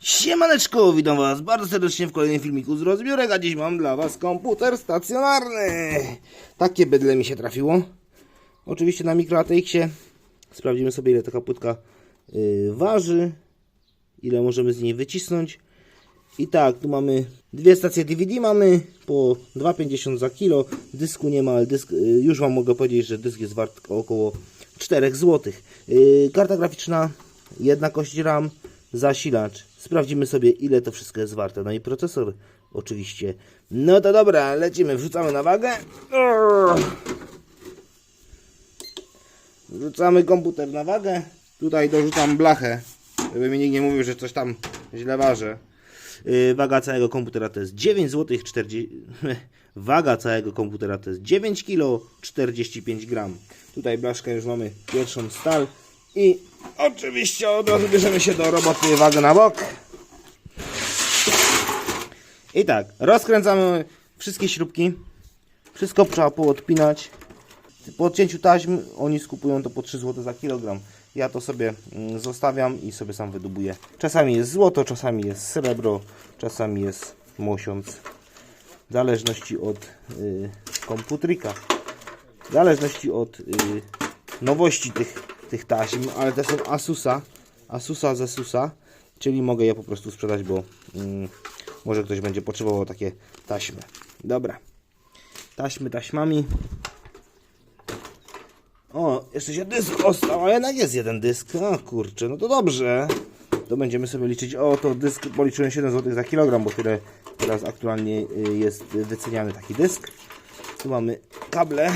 Siemaneczko, witam was bardzo serdecznie w kolejnym filmiku z rozbiórek, a dziś mam dla was komputer stacjonarny. Takie bydle mi się trafiło. Oczywiście na mikro ATX-ie sprawdzimy sobie ile taka płytka yy, waży, ile możemy z niej wycisnąć. I tak, tu mamy dwie stacje DVD, mamy po 2,50 za kilo. Dysku nie ma, ale dysk, y, już Wam mogę powiedzieć, że dysk jest wart około 4 zł. Yy, karta graficzna, jedna kość RAM, zasilacz. Sprawdzimy sobie, ile to wszystko jest warte. No i procesor, oczywiście. No to dobra, lecimy, wrzucamy na wagę. Wrzucamy komputer na wagę. Tutaj dorzucam blachę, żeby mi nikt nie mówił, że coś tam źle waży. Yy, waga całego komputera to jest 9 zł 40 Waga całego komputera to jest 9 kg 45 gram. Tutaj blaszkę już mamy pierwszą stal i oczywiście od razu bierzemy się do roboty wagę na bok. I tak, rozkręcamy wszystkie śrubki. Wszystko trzeba poodpinać. Po odcięciu taśm oni skupują to po 3 zł za kilogram. Ja to sobie mm, zostawiam i sobie sam wydubuję. Czasami jest złoto, czasami jest srebro, czasami jest mosiąc. W zależności od y, komputrika. W zależności od y, nowości tych, tych taśm, ale te są Asusa. Asusa z Asusa. Czyli mogę je po prostu sprzedać, bo mm, może ktoś będzie potrzebował takie taśmy. Dobra. Taśmy taśmami. O, jeszcze się dysk ostał, a jednak jest jeden dysk. O kurczę, no to dobrze. To będziemy sobie liczyć. O, to dysk policzyłem 7 zł za kilogram, bo tyle teraz aktualnie y, jest wyceniany taki dysk. Tu mamy kable.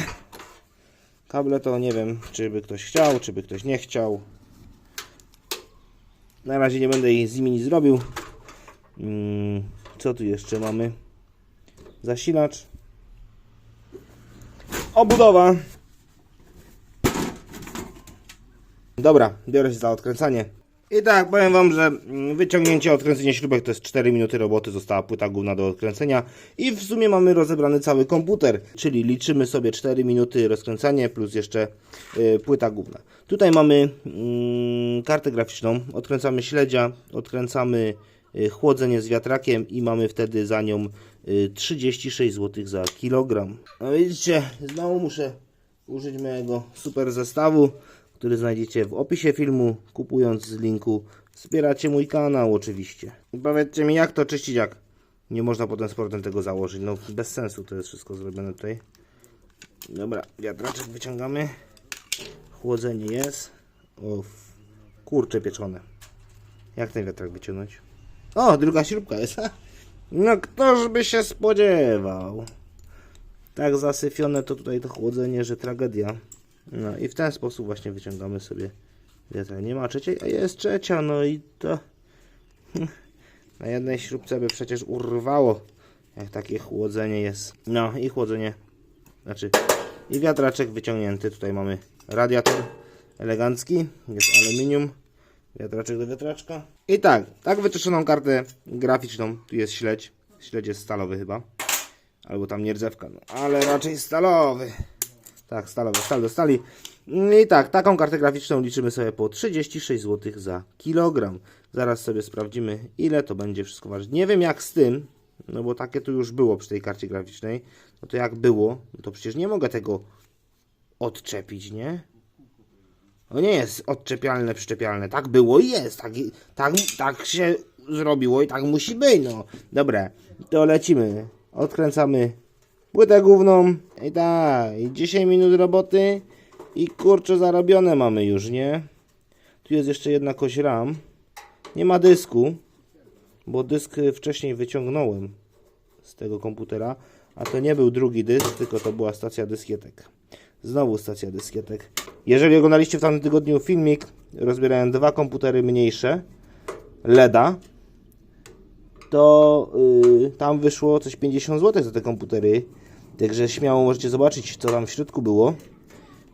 Kable to nie wiem, czy by ktoś chciał, czy by ktoś nie chciał. Na razie nie będę z nimi nic zrobił. Mm, Co tu jeszcze mamy? Zasilacz. Obudowa. Dobra, biorę się za odkręcanie. I tak, powiem Wam, że mm, wyciągnięcie, odkręcenie śrubek to jest 4 minuty roboty, została płyta główna do odkręcenia i w sumie mamy rozebrany cały komputer, czyli liczymy sobie 4 minuty rozkręcanie plus jeszcze y, płyta główna. Tutaj mamy mm, kartę graficzną, odkręcamy śledzia, odkręcamy y, chłodzenie z wiatrakiem i mamy wtedy za nią y, 36 zł za kilogram. No widzicie, znowu muszę użyć mojego super zestawu który znajdziecie w opisie filmu, kupując z linku. Wspieracie mój kanał oczywiście. I powiedzcie mi, jak to czyścić, jak nie można potem z tego założyć. No bez sensu to jest wszystko zrobione tutaj. Dobra, wiatraczek wyciągamy. Chłodzenie jest. O, kurcze pieczone. Jak ten wiatrak wyciągnąć? O, druga śrubka jest. No ktoż by się spodziewał. Tak zasyfione to tutaj to chłodzenie, że tragedia. No i w ten sposób właśnie wyciągamy sobie wiatrak. Nie ma trzeciej, a jest trzecia, no i to na jednej śrubce by przecież urwało, jak takie chłodzenie jest. No i chłodzenie, znaczy i wiatraczek wyciągnięty. Tutaj mamy radiator elegancki, jest aluminium, wiatraczek do wiatraczka. I tak, tak wyczyszczoną kartę graficzną, tu jest śledź, śledź jest stalowy chyba, albo tam nierdzewka, no ale raczej stalowy. Tak, stalowe, stal do stali. I tak, taką kartę graficzną liczymy sobie po 36 zł za kilogram. Zaraz sobie sprawdzimy, ile to będzie wszystko ważyć. Nie wiem jak z tym, no bo takie tu już było przy tej karcie graficznej. No to jak było, no to przecież nie mogę tego odczepić, nie? No nie jest odczepialne, przyczepialne. Tak było i jest. Tak, tak, tak się zrobiło i tak musi być, no. Dobra, to lecimy. Odkręcamy płytę główną i tak, i 10 minut roboty i kurczę zarobione mamy już, nie? Tu jest jeszcze jedna kość RAM. Nie ma dysku, bo dysk wcześniej wyciągnąłem z tego komputera, a to nie był drugi dysk, tylko to była stacja dyskietek. Znowu stacja dyskietek. Jeżeli oglądaliście w tamtym tygodniu filmik, rozbierałem dwa komputery mniejsze, LEDa, to yy, tam wyszło coś 50 zł za te komputery. Także śmiało możecie zobaczyć, co tam w środku było.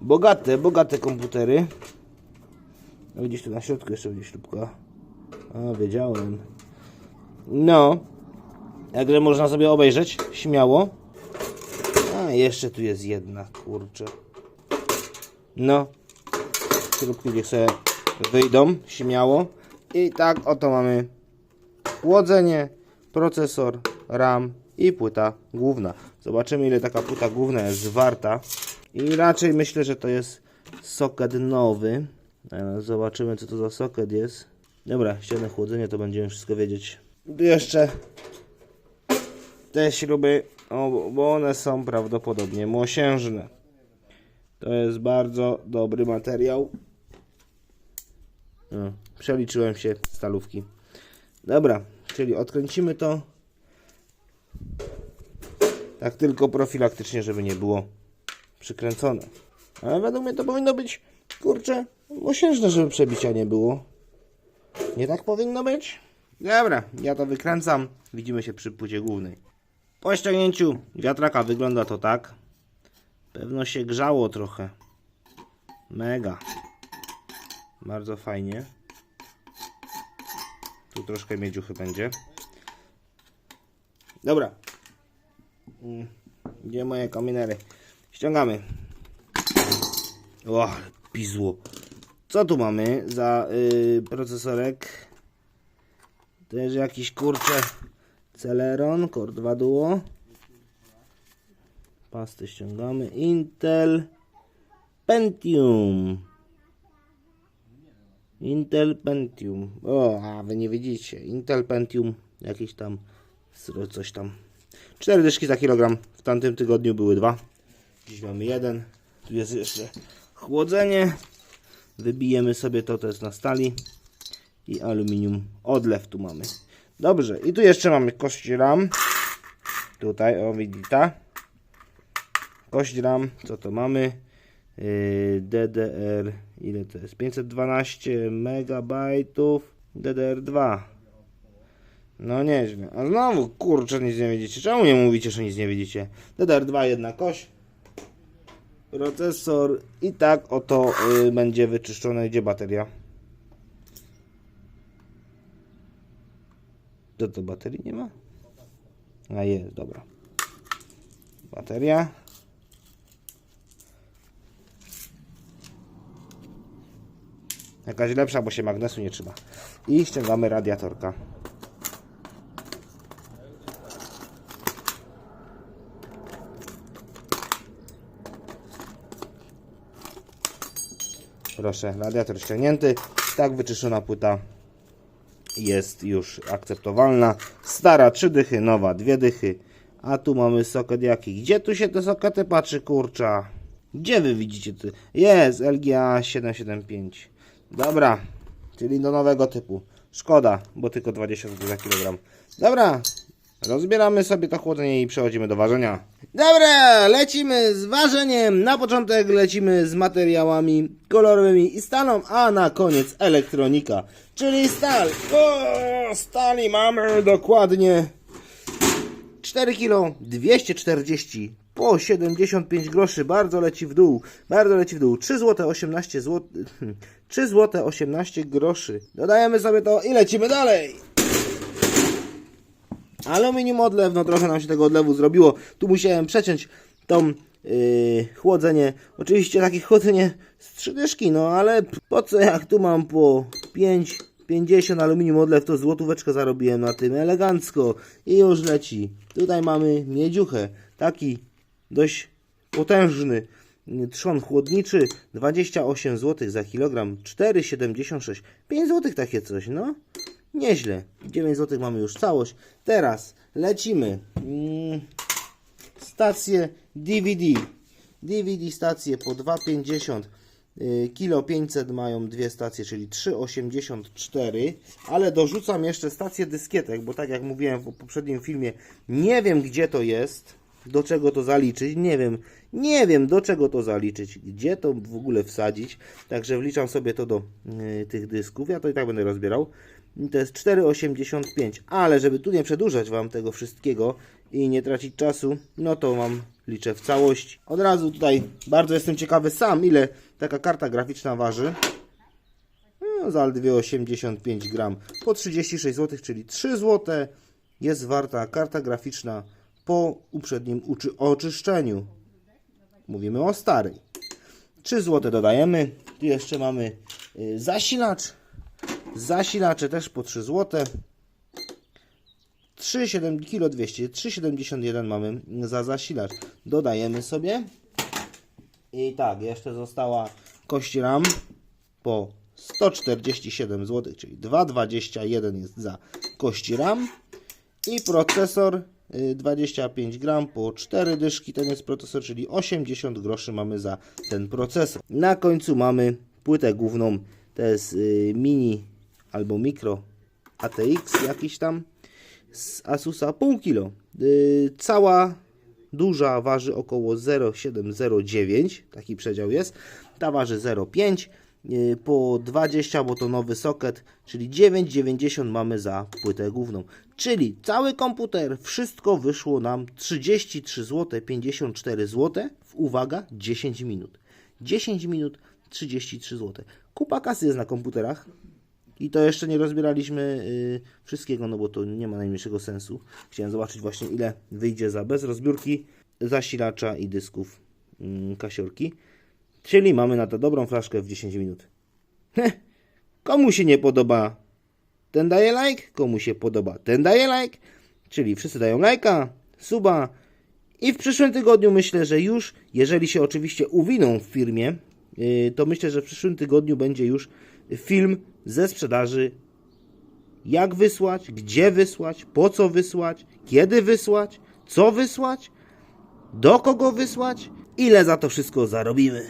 Bogate, bogate komputery. No gdzieś tu na środku jeszcze będzie śrubka. A, wiedziałem. No. Także można sobie obejrzeć, śmiało. A, jeszcze tu jest jedna, kurczę. No. Śrubki niech sobie wyjdą, śmiało. I tak oto mamy chłodzenie, procesor, RAM i płyta główna. Zobaczymy ile taka płyta główna jest warta. I raczej myślę, że to jest soket nowy. E, Zobaczymy co to za soket jest. Dobra, ścianę chłodzenie to będziemy wszystko wiedzieć. Jeszcze te śruby, bo one są prawdopodobnie mosiężne. To jest bardzo dobry materiał. No, przeliczyłem się stalówki. Dobra, czyli odkręcimy to. Tak tylko profilaktycznie, żeby nie było przykręcone. Ale według mnie to powinno być, kurczę, mosiężne, żeby przebicia nie było. Nie tak powinno być? Dobra, ja to wykręcam. Widzimy się przy płycie głównej. Po ściągnięciu wiatraka wygląda to tak. Pewno się grzało trochę. Mega. Bardzo fajnie. Tu troszkę miedziuchy będzie. Dobra. Mm, Gdzie moje kaminery? Ściągamy. O, pizło. Co tu mamy za yy, procesorek? Też jakiś kurczę Celeron, Core 2 Duo. Pasty ściągamy. Intel Pentium. Intel Pentium. O, a wy nie widzicie. Intel Pentium. Jakiś tam coś tam. Cztery dyszki za kilogram. W tamtym tygodniu były dwa. Dziś mamy jeden. Tu jest jeszcze chłodzenie. Wybijemy sobie to, to jest na stali. I aluminium. Odlew tu mamy. Dobrze. I tu jeszcze mamy kość RAM. Tutaj, o widzicie. Kość RAM. Co to mamy? Yy, DDR. Ile to jest? 512 megabajtów. DDR2. No nieźle. A znowu, kurczę, nic nie widzicie. Czemu nie mówicie, że nic nie widzicie? DDR2 jedna kość. Procesor i tak oto y, będzie wyczyszczone. Gdzie bateria? To to baterii nie ma? A jest, dobra. Bateria. Jakaś lepsza, bo się magnesu nie trzyma. I ściągamy radiatorka. Proszę, radiator ściągnięty. Tak wyczyszczona płyta jest już akceptowalna. Stara 3 dychy, nowa 2 dychy. A tu mamy soket jaki? Gdzie tu się te sokety patrzy, kurcza? Gdzie wy widzicie? Ty? Jest LGA 775. Dobra, czyli do nowego typu. Szkoda, bo tylko 20 zł za kilogram. Dobra, rozbieramy sobie to chłodzenie i przechodzimy do ważenia. Dobra, lecimy z ważeniem. Na początek lecimy z materiałami kolorowymi i stalą, a na koniec elektronika, czyli stal. O, stali mamy dokładnie 4 kg 240 po 75 groszy, bardzo leci w dół, bardzo leci w dół, 3 zł 18 zł, 3 zł 18 groszy. Dodajemy sobie to i lecimy dalej. Aluminium odlew, no trochę nam się tego odlewu zrobiło. Tu musiałem przeciąć tą yy, chłodzenie. Oczywiście takie chłodzenie z trzy dyszki, no ale po co jak tu mam po 5, 50 aluminium odlew, to złotóweczkę zarobiłem na tym elegancko i już leci. Tutaj mamy miedziuchę, taki dość potężny yy, trzon chłodniczy, 28 zł za kilogram, 4,76, 5 zł takie coś, no. Nieźle. 9 zł mamy już całość. Teraz lecimy. Mm, stacje DVD. DVD stacje po 2,50 y, kilo 500 mają dwie stacje, czyli 3,84 ale dorzucam jeszcze stację dyskietek, bo tak jak mówiłem w poprzednim filmie, nie wiem gdzie to jest, do czego to zaliczyć, nie wiem, nie wiem do czego to zaliczyć, gdzie to w ogóle wsadzić, także wliczam sobie to do y, tych dysków, ja to i tak będę rozbierał. To jest 4,85, ale żeby tu nie przedłużać Wam tego wszystkiego i nie tracić czasu, no to mam liczę w całości. Od razu tutaj bardzo jestem ciekawy sam, ile taka karta graficzna waży. No, zaledwie 85 gram po 36 zł, czyli 3 zł jest warta karta graficzna po uprzednim oczyszczeniu. Mówimy o starej. 3 zł dodajemy. Tu jeszcze mamy y, zasilacz. Zasilacze też po 3 zł. 3,7 kilo 200, 3,71 mamy za zasilacz. Dodajemy sobie. I tak, jeszcze została kość RAM po 147 zł, czyli 2,21 jest za kość RAM. I procesor y, 25 gram po 4 dyszki, ten jest procesor, czyli 80 groszy mamy za ten procesor. Na końcu mamy płytę główną, to jest y, mini albo mikro ATX jakiś tam z Asusa pół kilo. Y, Cała duża waży około 0,709, taki przedział jest. Ta waży 0,5 y, po 20, bo to nowy soket, czyli 9,90 mamy za płytę główną. Czyli cały komputer, wszystko wyszło nam 33 zł 54 zł w uwaga 10 minut. 10 minut 33 zł. Kupa kasy jest na komputerach. I to jeszcze nie rozbieraliśmy y, wszystkiego, no bo to nie ma najmniejszego sensu. Chciałem zobaczyć właśnie ile wyjdzie za bez rozbiórki zasilacza i dysków mm, kasiorki. Czyli mamy na to dobrą flaszkę w 10 minut. Heh. Komu się nie podoba, ten daje like, komu się podoba, ten daje like. Czyli wszyscy dają lajka, suba. I w przyszłym tygodniu myślę, że już, jeżeli się oczywiście uwiną w firmie, yy, to myślę, że w przyszłym tygodniu będzie już film ze sprzedaży. Jak wysłać, gdzie wysłać, po co wysłać, kiedy wysłać, co wysłać, do kogo wysłać, ile za to wszystko zarobimy.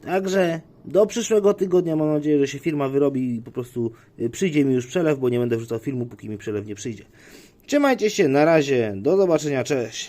Także do przyszłego tygodnia mam nadzieję, że się firma wyrobi i po prostu y, przyjdzie mi już przelew, bo nie będę wrzucał filmu, póki mi przelew nie przyjdzie. Trzymajcie się, na razie, do zobaczenia, cześć.